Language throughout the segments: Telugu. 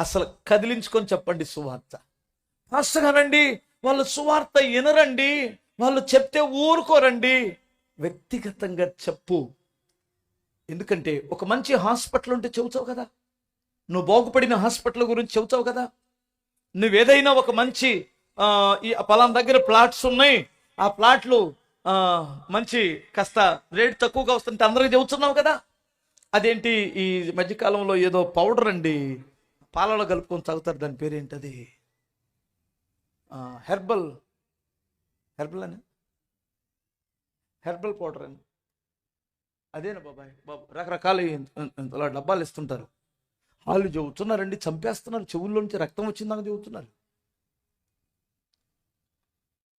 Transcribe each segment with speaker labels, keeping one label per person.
Speaker 1: అసలు కదిలించుకొని చెప్పండి సువార్త. పాస్టర్ గారండి వాళ్ళు సువార్త వినరండి వాళ్ళు చెప్తే ఊరుకోరండి. వ్యక్తిగతంగా చెప్పు. ఎందుకంటే ఒక మంచి హాస్పిటల్ ఉంటే చెబుతావు కదా. నువ్వు బాగుపడిన హాస్పిటల్ గురించి చెబుతావు కదా. నువ్వేదైనా ఒక మంచి ఈ పలానా దగ్గర ప్లాట్స్ ఉన్నాయి. ఆ ప్లాట్లు మంచి కాస్త రేట్ తక్కువగా వస్తుంటే అందరికి చెబుతున్నావు కదా. అదేంటి ఈ మధ్యకాలంలో ఏదో పౌడర్ అండి? పాలలో కలుపుకొని తాగుతారు. దాని పేరేంటది? హెర్బల్. హెర్బల్ అని? హెర్బల్ పౌడర్ అని. అదేనా బాబాయ్? బాబు రకరకాల అలా డబ్బాలు ఇస్తుంటారు. వాళ్ళు చెబుతున్నారండి చంపేస్తున్నారు. చెవుల్లో నుంచి రక్తం వచ్చిందని చెబుతున్నారు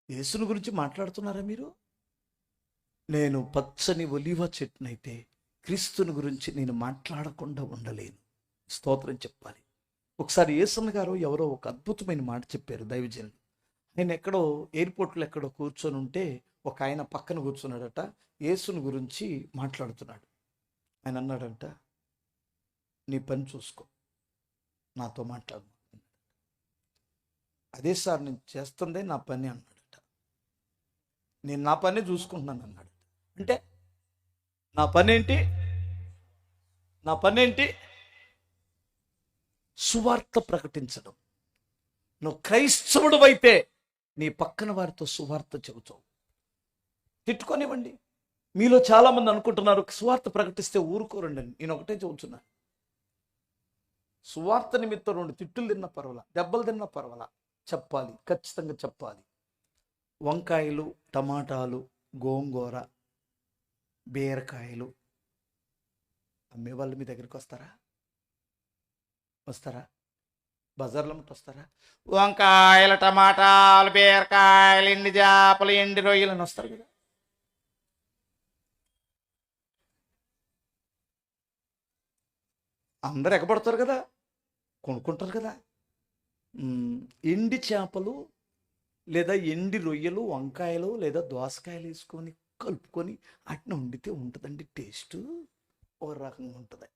Speaker 1: యేసుని గురించి మాట్లాడుతున్నారా మీరు? నేను పచ్చని ఒలివ చెట్టునైతే క్రీస్తుని గురించి నేను మాట్లాడకుండా ఉండలేను. స్తోత్రం చెప్పాలి. ఒకసారి ఏసన్న గారు ఎవరో ఒక అద్భుతమైన మాట చెప్పారు దైవజనులు. ఆయన ఎక్కడో ఎయిర్పోర్ట్లో ఎక్కడో కూర్చొని ఉంటే ఒక ఆయన పక్కన కూర్చున్నాడట యేసుని గురించి మాట్లాడుతున్నాడు. ఆయన అన్నాడంట నీ పని చూసుకో నాతో మాట్లాడు. అదే సార్ నేను చేస్తుందే నా పని అన్నాడట. నేను నా పని చూసుకుంటున్నాను అన్నాడు అంటే నా పని ఏంటి నా పని ఏంటి సువార్త ప్రకటించడం. నువ్వు క్రైస్తవుడు అయితే నీ పక్కన వారితో సువార్త చెబుతావు. తిట్టుకొనివ్వండి. మీలో చాలామంది అనుకుంటున్నారు సువార్త ప్రకటిస్తే ఊరుకోరండి నేను ఒకటే చెబుతున్నా. సువార్త నిమిత్తం రెండు తిట్టులు తిన్న పర్వాల దెబ్బలు తిన్న పర్వాల చెప్పాలి ఖచ్చితంగా చెప్పాలి. వంకాయలు టమాటాలు గోంగూర బీరకాయలు అమ్మే వాళ్ళు మీ దగ్గరికి వస్తారా? వస్తారా? బజార్లో ముట్ట వస్తారా? వంకాయలు టమాటాలు బీరకాయలు ఎండి చేపలు ఎండి రొయ్యలు అని వస్తారు కదా. అందరు ఎగబడతారు కదా. కొనుక్కుంటారు కదా. ఎండి చేపలు లేదా ఎండి రొయ్యలు వంకాయలు లేదా దోసకాయలు వేసుకొని కలుపుకొని అట్లా వండితే ఉంటుందండి టేస్ట్. ఓ రకంగా ఉంటుంది.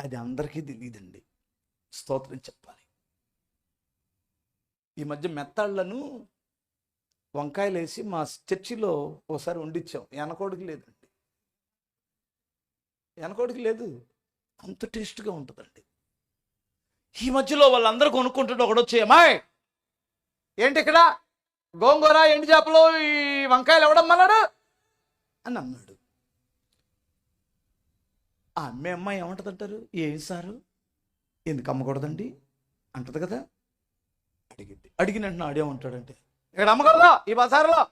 Speaker 1: అది అందరికీ తెలియదండి స్తోత్రం చెప్పాలి. ఈ మధ్య మెత్తాళ్ళను వంకాయలు వేసి మా చర్చిలో ఒకసారి వండించాం ఎనకోడికి లేదండి. ఎనకోడికి లేదు. అంత టేస్ట్గా ఉంటుందండి. ఈ మధ్యలో వాళ్ళందరూ కొనుక్కుంటుంటే ఒకడొచ్చి అమ్మాయి ఏంటి ఇక్కడ? గోంగూర ఎండి చేపలు ఈ వంకాయలు ఎవడమ్మన్నాడు అని అన్నాడు. ఆ అమ్మే అమ్మాయి ఏమంటుంది అంటారు ఏం సారు? ఎందుకు అమ్మకూడదండి? అంటది కదా. అడిగింది. అడిగిన వెంటనే ఆడేమంటాడంటే ఇక్కడ అమ్మకూడదా ఈ బజారులో.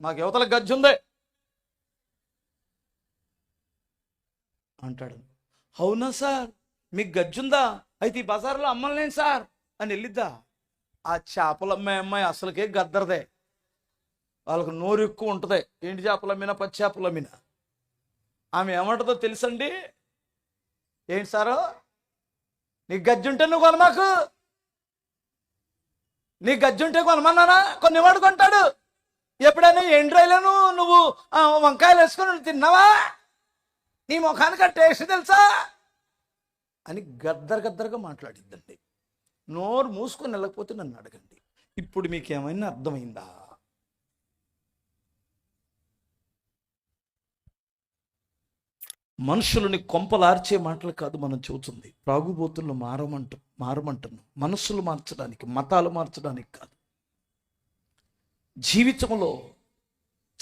Speaker 1: మాకు యువతలకు గజ్జి ఉంది. అంటాడు. అవునా సార్? మీకు గజ్జుందా అయితే ఈ బజార్లో అమ్మలేను సార్? అని వెళ్ళిద్దా. ఆ చేపల అమ్మాయి అమ్మాయి అసలుకే గద్దరదే. వాళ్ళకు నోరు ఎక్కువ ఉంటుంది. ఏంటి చేపల అమ్మినా? పచ్చి చేపల అమ్మినా? ఆమె ఏమంటుందో తెలుసండి? ఏంటి సారు? నీ గజ్జి ఉంటే నువ్వు కొనమాకు. నీ గజ్జి ఉంటే కొనమన్నానా కొన్నివాడు కొంటాడు. ఎప్పుడైనా ఎండ్రాయిలను నువ్వు వంకాయలు వేసుకొని నువ్వు తిన్నావా? నీ ముఖానికి ఆ టేస్ట్ తెలుసా? అని గద్దర గద్దరగా మాట్లాడిద్దండి. నోరు మూసుకొని వెళ్ళకపోతే నన్ను అడగండి. ఇప్పుడు మీకు ఏమైనా అర్థమైందా? మనుషులని కొంపలార్చే మాటలు కాదు మనం చెబుతుంది. ప్రాగుబోతులను మారమంట మారమంటున్నాం. మనస్సులు మార్చడానికి మతాలు మార్చడానికి కాదు. జీవితంలో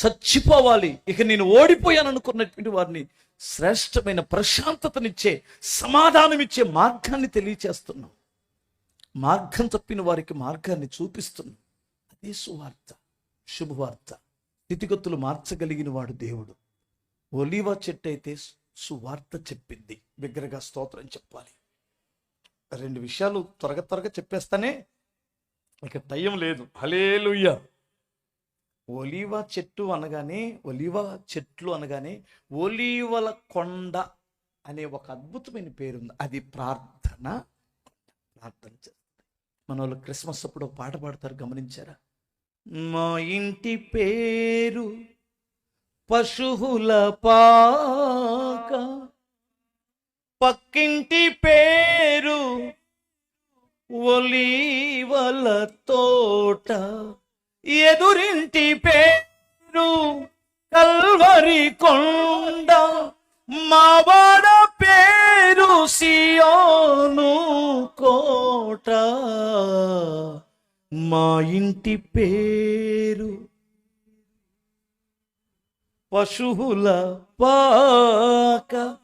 Speaker 1: చచ్చిపోవాలి. ఇక నేను ఓడిపోయాను అనుకున్నటువంటి వారిని శ్రేష్టమైన ప్రశాంతతనిచ్చే సమాధానమిచ్చే మార్గాన్ని తెలియచేస్తున్నాం. మార్గం తప్పిన వారికి మార్గాన్ని చూపిస్తున్నాం. అదే సువార్త శుభవార్త. స్థితిగతులు మార్చగలిగిన వాడు దేవుడు. ఒలివ చెట్టు అయితే సువార్త చెప్పింది. బిగ్గరగా స్తోత్రం చెప్పాలి. రెండు విషయాలు త్వరగా త్వరగా చెప్పేస్తానే ఇక టైం లేదు. హలేలుయ్య ఒలీవా చెట్టు అనగానే ఒలీవా చెట్లు అనగానే ఒలీవల కొండ అనే ఒక అద్భుతమైన పేరుంది. అది ప్రార్థన ప్రార్థన చేస్తుంది. మన వాళ్ళు క్రిస్మస్ అప్పుడు పాట పాడతారు గమనించారా? మా ఇంటి పేరు పశువుల పా పక్కింటి పేరు ఒలీవల తోట. ఎదురింటి పేరు కల్వరి కొండ. మావాడ పేరు సియోను కోట. మా ఇంటి పేరు పశువుల పాక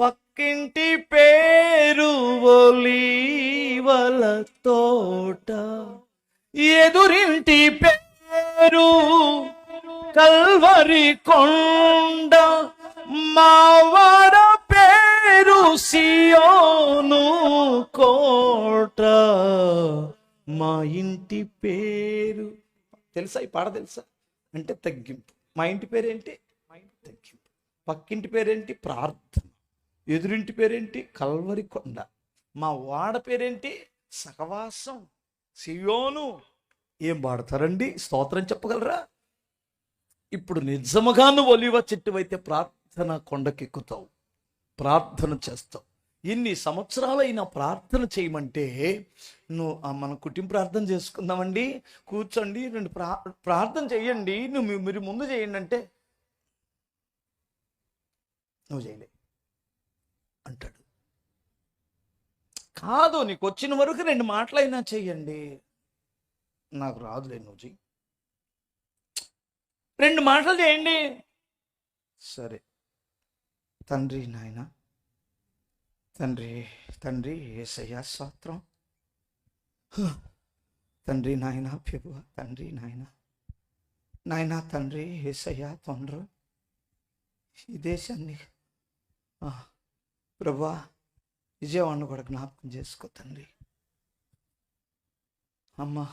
Speaker 1: పక్కింటి పేరు ఒలీవల తోట ఎదురింటి పేరు కల్వరి కొండ మావర పేరు సియోను కోట. మా ఇంటి పేరు తెలుసా? ఈ పాట తెలుసా? అంటే తగ్గింపు. మా ఇంటి పేరేంటి? పక్కింటి పేరేంటి? ప్రార్థన. ఎదురింటి పేరేంటి? కల్వరి కొండ. మా వాడ పేరేంటి? సహవాసం. సియోను. ఏం పాడతారండి స్తోత్రం చెప్పగలరా? ఇప్పుడు నిజముగా నువ్వు ఒలివ చెట్టువైతే ప్రార్థన కొండకెక్కుతావు. ప్రార్థన చేస్తావు. ఇన్ని సంవత్సరాలైనా ప్రార్థన చేయమంటే నువ్వు మన కుటుంబ ప్రార్థన చేసుకుందామండి. కూర్చోండి రెండు ప్రా ప్రార్థన చేయండి. నువ్వు మీరు ముందు చేయండి అంటే నువ్వు చేయలే. అంటాడు. కాదు నీకు వచ్చిన వరకు రెండు మాటలైనా చెయ్యండి. నాకు రాదులే నువ్వు చెయ్యి. రెండు మాటలు చేయండి. సరే. తండ్రి నాయన తండ్రి తండ్రి ఏసయ్యా స్తోత్రం. హ. తండ్రి నాయన ప్రభు తండ్రి నాయన నాయన తండ్రి ఏసయ్యా తొండ్రు. ఈ దేశాన్ని ప్రభా విజయవాడను కూడా జ్ఞాపకం చేసుకో తండ్రి. అమ్మా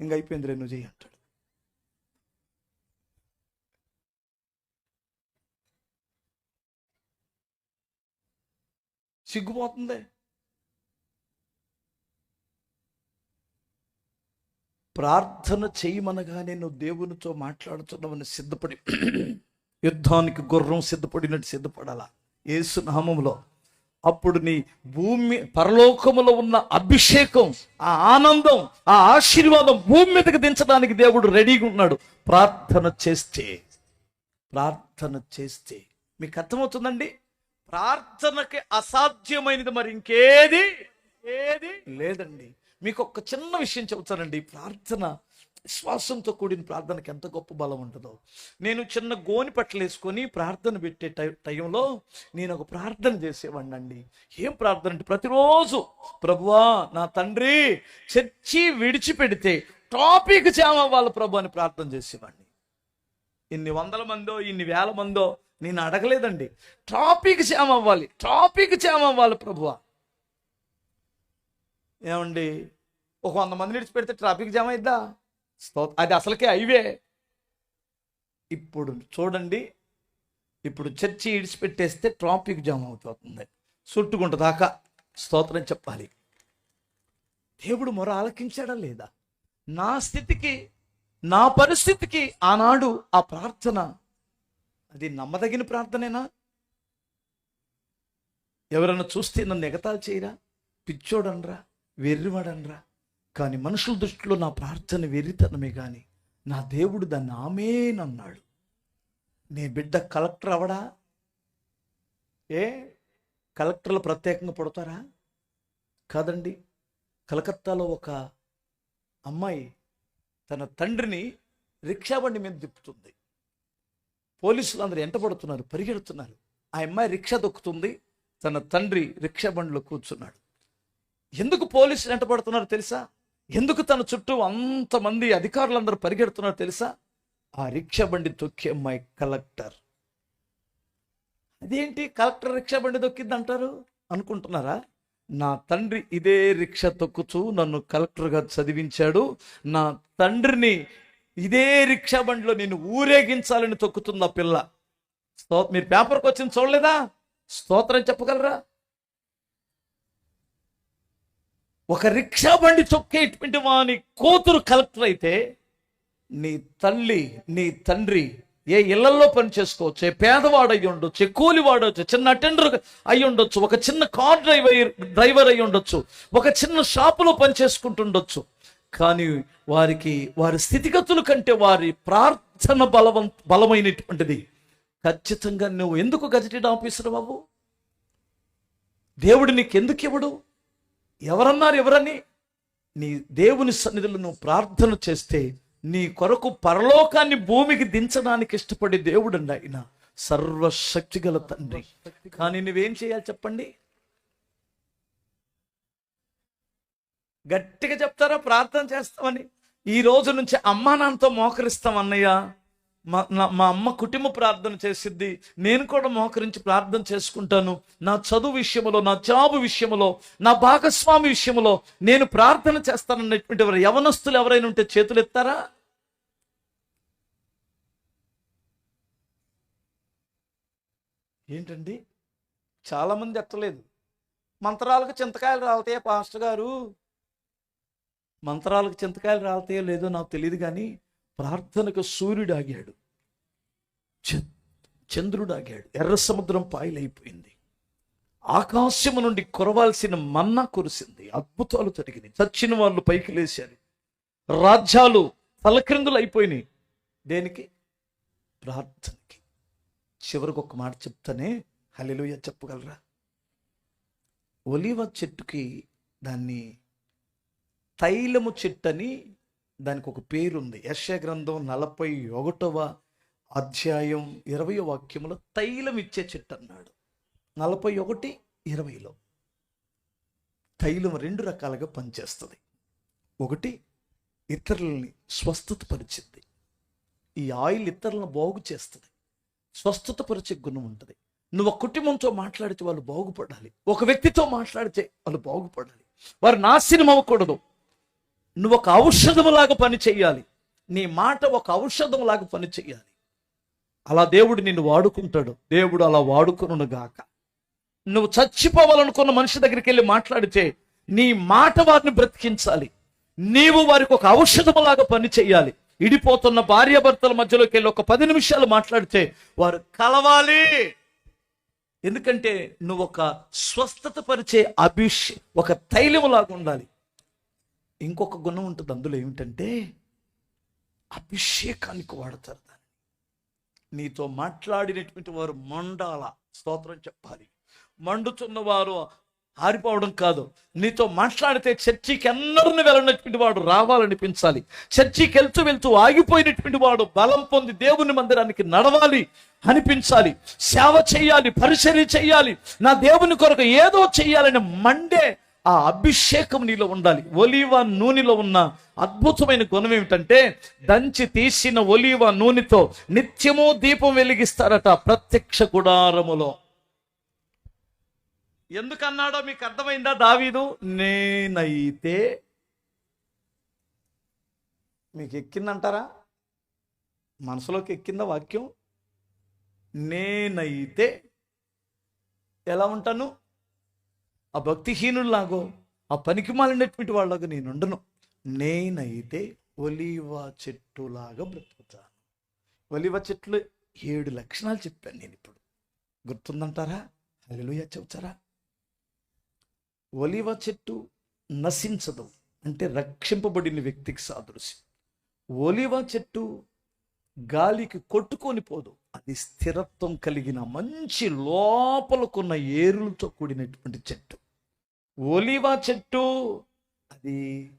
Speaker 1: ఇంక అయిపోయిందిలే నువ్వు చేయి అంటాడు. సిగ్గుపోతుంది? ప్రార్థన చేయమనగానే నువ్వు దేవునితో మాట్లాడుతున్నావని సిద్ధపడి యుద్ధానికి గుర్రం సిద్ధపడినట్టు సిద్ధపడాలా? యేసు నామములో. అప్పుడు నీ భూమి పరలోకములో ఉన్న అభిషేకం ఆ ఆనందం ఆ ఆశీర్వాదం భూమి మీదకి దించడానికి దేవుడు రెడీగా ఉన్నాడు. ప్రార్థన చేస్తే ప్రార్థన చేస్తే. మీకు అర్థమవుతుందండి? ప్రార్థనకి అసాధ్యమైనది మరి ఇంకేది? ఏది? లేదండి. మీకు ఒక చిన్న విషయం చెబుతానండి. ప్రార్థన విశ్వాసంతో కూడిన ప్రార్థనకి ఎంత గొప్ప బలం ఉంటుందో. నేను చిన్న గోని పట్టలేసుకొని ప్రార్థన పెట్టే టై టైంలో నేను ఒక ప్రార్థన చేసేవాడిని అండి. ఏం ప్రార్థన అంటే ప్రతిరోజు ప్రభువా నా తండ్రి చర్చి విడిచిపెడితే టాపిక్ చేమవ్వాలి ప్రభు అని ప్రార్థన చేసేవాడిని. ఇన్ని వందల మందో ఇన్ని వేల మందో నేను అడగలేదండి. టాపిక్ జామ్ అవ్వాలి టాపిక్ జామ్ అవ్వాలి ప్రభువా. ఏమండి ఒక వంద మంది విడిచిపెడితే ట్రాఫిక్ జామ్ అయిద్దా? స్తోత్ర అది అసలుకే హైవే. ఇప్పుడు చూడండి ఇప్పుడు చర్చి ఇడిచిపెట్టేస్తే ట్రాఫిక్ జామ్ అవుతుంది. చుట్టుకుంట దాకా స్తోత్రం చెప్పాలి. దేవుడు మొర ఆలకించాడా లేదా? నా స్థితికి నా పరిస్థితికి ఆనాడు ఆ ప్రార్థన అది నమ్మదగిన ప్రార్థనేనా? ఎవరైనా చూస్తే నన్ను ఎగతాలు చేయరా? పిచ్చోడనరా? వెర్రివాడనరా? కానీ మనుషుల దృష్టిలో నా ప్రార్థన వెరితనమే కానీ నా దేవుడు దాన్ని ఆమెనన్నాడు. నీ బిడ్డ కలెక్టర్ అవడా? ఏ? కలెక్టర్లు ప్రత్యేకంగా పుడతారా? కాదండి. కలకత్తాలో ఒక అమ్మాయి తన తండ్రిని రిక్షా బండి మీద తిప్పుతుంది. పోలీసులు అందరూ ఎంట పడుతున్నారు? పరిగెడుతున్నారు. ఆ అమ్మాయి రిక్షా దొక్కుతుంది. తన తండ్రి రిక్షా బండిలో కూర్చున్నాడు. ఎందుకు పోలీసులు ఎంట పడుతున్నారు తెలుసా? ఎందుకు తన చుట్టూ అంతమంది అధికారులందరూ పరిగెడుతున్నారు తెలుసా? ఆ రిక్షా బండి తొక్కి అమ్మాయి కలెక్టర్. అదేంటి కలెక్టర్ రిక్షా బండి తొక్కింది అంటారు అనుకుంటున్నారా? నా తండ్రి ఇదే రిక్షా తొక్కుతూ నన్ను కలెక్టర్గా చదివించాడు. నా తండ్రిని ఇదే రిక్షా బండిలో నేను ఊరేగించాలని తొక్కుతుంది ఆ పిల్ల. sto మీరు పేపర్కి వచ్చింది చూడలేదా? స్తోత్రం చెప్పగలరా? ఒక రిక్షా బండి చొక్కేటువంటి వాని కూతురు కలెక్టర్ అయితే నీ తల్లి నీ తండ్రి ఏ ఇళ్ళలో పని చేసుకోవచ్చు ఏ పేదవాడు అయి ఉండొచ్చు ఏ కూలివాడు చిన్న అటెండర్ అయి ఉండొచ్చు ఒక చిన్న కార్ డ్రైవర్ డ్రైవర్ అయి ఉండొచ్చు ఒక చిన్న షాపులో పని చేసుకుంటుండొచ్చు. కానీ వారికి వారి స్థితిగతుల కంటే వారి ప్రార్థన బలవం బలమైనటువంటిది. ఖచ్చితంగా నువ్వు ఎందుకు గజెటెడ్ ఆఫీసర్ బాబు దేవుడు నీకు ఎందుకు ఇవ్వడు? ఎవరన్నారు ఎవరని? నీ దేవుని సన్నిధిలో నువ్వు ప్రార్థన చేస్తే నీ కొరకు పరలోకాన్ని భూమికి దించడానికి ఇష్టపడే దేవుడు అండి ఆయన. సర్వశక్తి గల తండ్రి. కానీ నువ్వేం చేయాలి చెప్పండి? గట్టిగా చెప్తారా? ప్రార్థన చేస్తామని? ఈ రోజు నుంచి అమ్మా నాన్నతో మోకరిస్తాం అన్నయ్య. మా నా- మా అమ్మ కుటుంబ ప్రార్థన చేసిద్ది. నేను కూడా మోకరించి ప్రార్థన చేసుకుంటాను. నా చదువు విషయంలో నా జాబు విషయంలో నా భాగస్వామి విషయంలో నేను ప్రార్థన చేస్తానన్నటువంటి వారు యవనస్తులు ఎవరైనా ఉంటే చేతులు ఎత్తారా? ఏంటండి? చాలామంది ఎత్తలేదు. మంత్రాలకు చింతకాయలు రాలతాయా పాస్టర్ గారు? మంత్రాలకు చింతకాయలు రాలతాయో లేదో నాకు తెలియదు కానీ ప్రార్థనకు సూర్యుడు ఆగాడు చంద్రుడు ఆగాడు ఎర్ర సముద్రం పాయలైపోయింది. ఆకాశము నుండి కురవాల్సిన మన్నా కురిసింది. అద్భుతాలు జరిగినాయి చచ్చిన వాళ్ళు పైకి లేచారు. రాజ్యాలు తలక్రిందులు అయిపోయినాయి దేనికి? ప్రార్థనకి. చివరికి ఒక మాట చెప్తానే హలిలోయ చెప్పగలరా? ఒలివ చెట్టుకి దాన్ని తైలము చెట్టు అని దానికి ఒక పేరుంది. యశ గ్రంథం నలభై ఒకటవ అధ్యాయం ఇరవై వాక్యంలో తైలం ఇచ్చే చెట్టు అన్నాడు. నలభై ఒకటి ఇరవైలో తైలం రెండు రకాలుగా పనిచేస్తుంది. ఒకటి ఇతరులని స్వస్థత పరిచింది ఈ ఆయిల్ ఇతరులను బాగు చేస్తుంది. స్వస్థత పరిచే గుణం ఉంటుంది. నువ్వు ఒక కుటుంబంతో మాట్లాడితే వాళ్ళు బాగుపడాలి. ఒక వ్యక్తితో మాట్లాడితే వాళ్ళు బాగుపడాలి. వారు నాశనం అవ్వకూడదు నువ్వు ఒక ఔషధములాగా పని చెయ్యాలి. నీ మాట ఒక ఔషధంలాగా పని చెయ్యాలి. అలా దేవుడు నిన్ను వాడుకుంటాడు. దేవుడు అలా వాడుకును గాక. నువ్వు చచ్చిపోవాలనుకున్న మనిషి దగ్గరికి వెళ్ళి మాట్లాడితే నీ మాట వారిని బ్రతికించాలి. నీవు వారికి ఒక ఔషధములాగా పని చేయాలి ఇడిపోతున్న భార్యాభర్తల మధ్యలోకి వెళ్ళి ఒక పది నిమిషాలు మాట్లాడితే వారు కలవాలి. ఎందుకంటే నువ్వు ఒక స్వస్థత పరిచే అభిష్ ఒక తైలములాగా ఉండాలి. ఇంకొక గుణం ఉంటుంది. అందులో ఏమిటంటే అభిషేకానికి వాడతారు దాన్ని. నీతో మాట్లాడినటువంటి వారు మండాల స్తోత్రం చెప్పాలి. మండుతున్న వారు ఆరిపోవడం కాదు. నీతో మాట్లాడితే చర్చికి ఎన్నడూ వెళ్ళినటువంటి వాడు రావాలనిపించాలి. చర్చికి వెళ్తూ వెళ్తూ ఆగిపోయినటువంటి వాడు బలం పొంది దేవుని మందిరానికి నడవాలి అనిపించాలి. సేవ చేయాలి పరిచర్య చేయాలి. నా దేవుని కొరకు ఏదో చేయాలని మండే ఆ అభిషేకం నీలో ఉండాలి. ఒలీవ నూనెలో ఉన్న అద్భుతమైన గుణం ఏమిటంటే దంచి తీసిన ఒలీవ నూనెతో నిత్యము దీపం వెలిగిస్తారట ప్రత్యక్ష గుడారములో. ఎందుకన్నాడో మీకు అర్థమైందా దావీదు? నేనైతే మీకు ఎక్కిందంటారా? మనసులోకి ఎక్కిందా వాక్యం? నేనైతే ఎలా ఉంటాను? ఆ భక్తిహీనుల్లాగో ఆ పనికి మాలినటువంటి వాళ్ళగా నేను ఉండను నేనైతే ఒలివ చెట్టులాగా బ్రతుకుతాను. ఒలివ చెట్లు ఏడు లక్షణాలు చెప్పాను నేను ఇప్పుడు. గుర్తుందంటారా? హల్లెలూయా చెబుతారా? ఒలివ చెట్టు నశించదు అంటే రక్షింపబడిన వ్యక్తికి సాదృశ్యం. ఒలివ చెట్టు గాలికి కొట్టుకొని పోదు. అది స్థిరత్వం కలిగిన మంచి లోపలకున్న ఏరులతో కూడినటువంటి చెట్టు. ఒలివ చెట్టు అది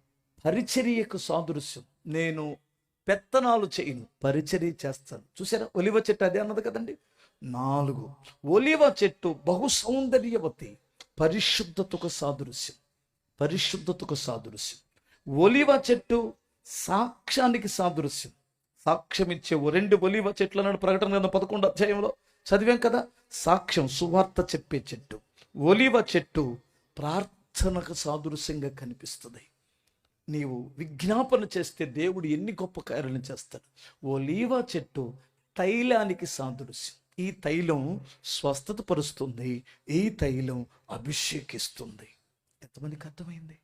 Speaker 1: పరిచర్యకు సాదృశ్యం. నేను పెత్తనాలు చేయను పరిచర్య చేస్తాను. చూసారా? ఒలివ చెట్టు అదే అన్నది కదండి? నాలుగు. ఒలివ చెట్టు బహు సౌందర్యవతి పరిశుద్ధతకు సాదృశ్యం. పరిశుద్ధతకు సాదృశ్యం. ఒలివ చెట్టు సాక్ష్యానికి సాదృశ్యం. సాక్ష్యమిచ్చే ఓ రెండు ఒలివ చెట్లు అన్నాడు ప్రకటన గ్రంథం పదకొండు అధ్యాయంలో చదివాం కదా? సాక్ష్యం సువార్త చెప్పే చెట్టు. ఒలివ చెట్టు ప్రార్థనకు సాదృశ్యంగా కనిపిస్తుంది. నీవు విజ్ఞాపన చేస్తే దేవుడు ఎన్ని గొప్ప కార్యాలను చేస్తాడు? ఒలీవ చెట్టు తైలానికి సాదృశ్యం. ఈ తైలం స్వస్థత పరుస్తుంది ఈ తైలం అభిషేకిస్తుంది. ఎంతమందికి అర్థమైంది?